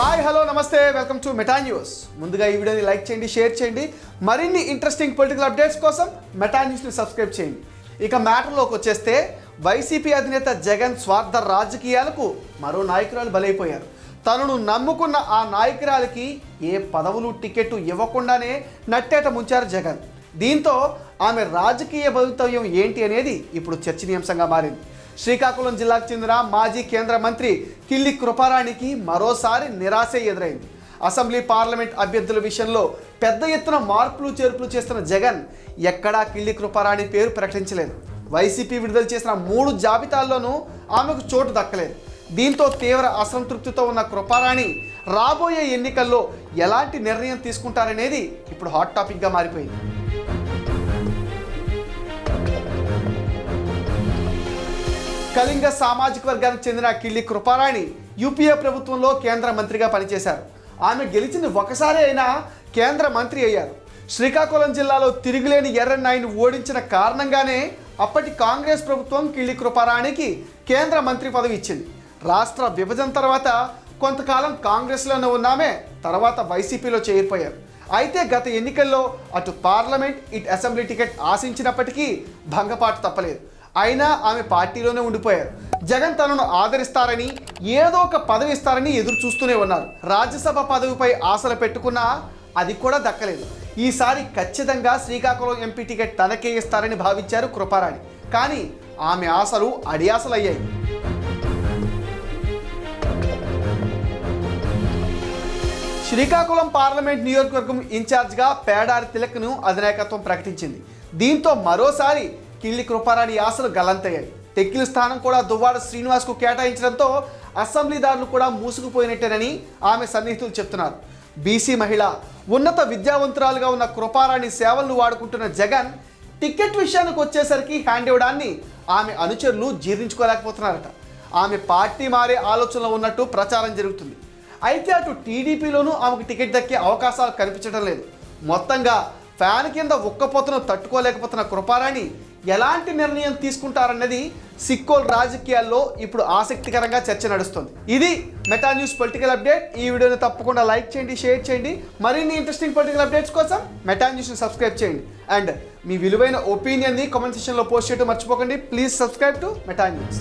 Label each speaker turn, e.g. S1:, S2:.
S1: Hi hello నమస్తే. Welcome to Meta news ముందుగా ఈ వీడియోని లైక్ చేయండి షేర్ చేయండి. మరిన్ని ఇంట్రెస్టింగ్ పొలిటికల్ అప్డేట్స్ కోసం మెటా న్యూస్ని సబ్స్క్రైబ్ చేయండి. ఇక మ్యాటర్లోకి వచ్చేస్తే వైసీపీ అధినేత జగన్ స్వార్థ రాజకీయాలకు మరో నాయకురాలు బలైపోయారు. తనను నమ్ముకున్న ఆ నాయకురాలకి ఏ పదవులు టికెట్ ఇవ్వకుండానే నట్టేట ముంచారు జగన్. దీంతో ఆమె రాజకీయ భవితవ్యం ఏంటి అనేది ఇప్పుడు చర్చనీయాంశంగా మారింది. శ్రీకాకుళం జిల్లాకు చెందిన మాజీ కేంద్ర మంత్రి కిల్లి కృపారాణికి మరోసారి నిరాశ ఎదురైంది. అసెంబ్లీ పార్లమెంట్ అభ్యర్థుల విషయంలో పెద్ద ఎత్తున మార్పులు చేర్పులు చేస్తున్న జగన్ ఎక్కడా కిల్లి కృపారాణి పేరు ప్రకటించలేదు. వైసీపీ విడుదల చేసిన మూడు జాబితాల్లోనూ ఆమెకు చోటు దక్కలేదు. దీంతో తీవ్ర అసంతృప్తితో ఉన్న కృపారాణి రాబోయే ఎన్నికల్లో ఎలాంటి నిర్ణయం తీసుకుంటారనేది ఇప్పుడు హాట్ టాపిక్గా మారిపోయింది. కళింగ సామాజిక వర్గానికి చెందిన కిళ్ళి కృపారాణి యూపీఏ ప్రభుత్వంలో కేంద్ర మంత్రిగా పనిచేశారు. ఆమె గెలిచిన ఒకసారి అయినా కేంద్ర మంత్రి అయ్యారు. శ్రీకాకుళం జిల్లాలో తిరుగులేని ఎర్రన్నాయిని ఓడించిన కారణంగానే అప్పటి కాంగ్రెస్ ప్రభుత్వం కిళ్ళి కృపారాణికి కేంద్ర మంత్రి పదవి ఇచ్చింది. రాష్ట్ర విభజన తర్వాత కొంతకాలం కాంగ్రెస్లోనే ఉన్నామే తర్వాత వైసీపీలో చేరిపోయారు. అయితే గత ఎన్నికల్లో అటు పార్లమెంట్ ఇటు అసెంబ్లీ టికెట్ ఆశించినప్పటికీ భంగపాటు తప్పలేదు. అయినా ఆమె పార్టీలోనే ఉండిపోయారు. జగన్ తనను ఆదరిస్తారని ఏదో ఒక పదవి ఇస్తారని ఎదురు చూస్తూనే ఉన్నారు. రాజ్యసభ పదవిపై ఆశలు పెట్టుకున్నా అది కూడా దక్కలేదు. ఈసారి ఖచ్చితంగా శ్రీకాకుళం ఎంపీ టికెట్ తనకే ఇస్తారని భావించారు కృపారాణి. కానీ ఆమె ఆశలు అడియాసలయ్యాయి. శ్రీకాకుళం పార్లమెంట్ నియోజకవర్గం ఇన్ఛార్జ్గా పేడారి తిలక్ను అధినాయకత్వం ప్రకటించింది. దీంతో మరోసారి కిల్లి కృపారాణి ఆశలు గల్లంతయ్యాయి టెక్కిల స్థానం కూడా దువ్వాడ శ్రీనివాస్కు కేటాయించడంతో అసెంబ్లీదారులు కూడా మూసుకుపోయినట్టేనని ఆమె సన్నిహితులు చెప్తున్నారు. బీసీ మహిళ ఉన్నత విద్యావంతురాలుగా ఉన్న కృపారాణి సేవలను వాడుకుంటున్న జగన్ టికెట్ విషయానికి వచ్చేసరికి హ్యాండ్ ఇవ్వడాన్ని ఆమె అనుచరులు జీర్ణించుకోలేకపోతున్నారట. ఆమె పార్టీ మారే ఆలోచనలో ఉన్నట్టు ప్రచారం జరుగుతుంది. అయితే అటు టీడీపీలోనూ ఆమెకు టికెట్ దక్కే అవకాశాలు కనిపించడం లేదు. మొత్తంగా ఫ్యాన్ కింద ఉక్కపోతను తట్టుకోలేకపోతున్న కృపారాణి ఎలాంటి నిర్ణయం తీసుకుంటారన్నది సిక్కోల్ రాజకీయాల్లో ఇప్పుడు ఆసక్తికరంగా చర్చ నడుస్తుంది. ఇది మెటా న్యూస్ పొలిటికల్ అప్డేట్. ఈ వీడియోని తప్పకుండా లైక్ చేయండి షేర్ చేయండి. మరిన్ని ఇంట్రెస్టింగ్ పొలిటికల్ అప్డేట్స్ కోసం మెటా న్యూస్ని సబ్స్క్రైబ్ చేయండి. అండ్ మీ విలువైన ఒపీనియన్ని కామెంట్ సెక్షన్లో పోస్ట్ చేయడం మర్చిపోకండి. Please subscribe to Meta news.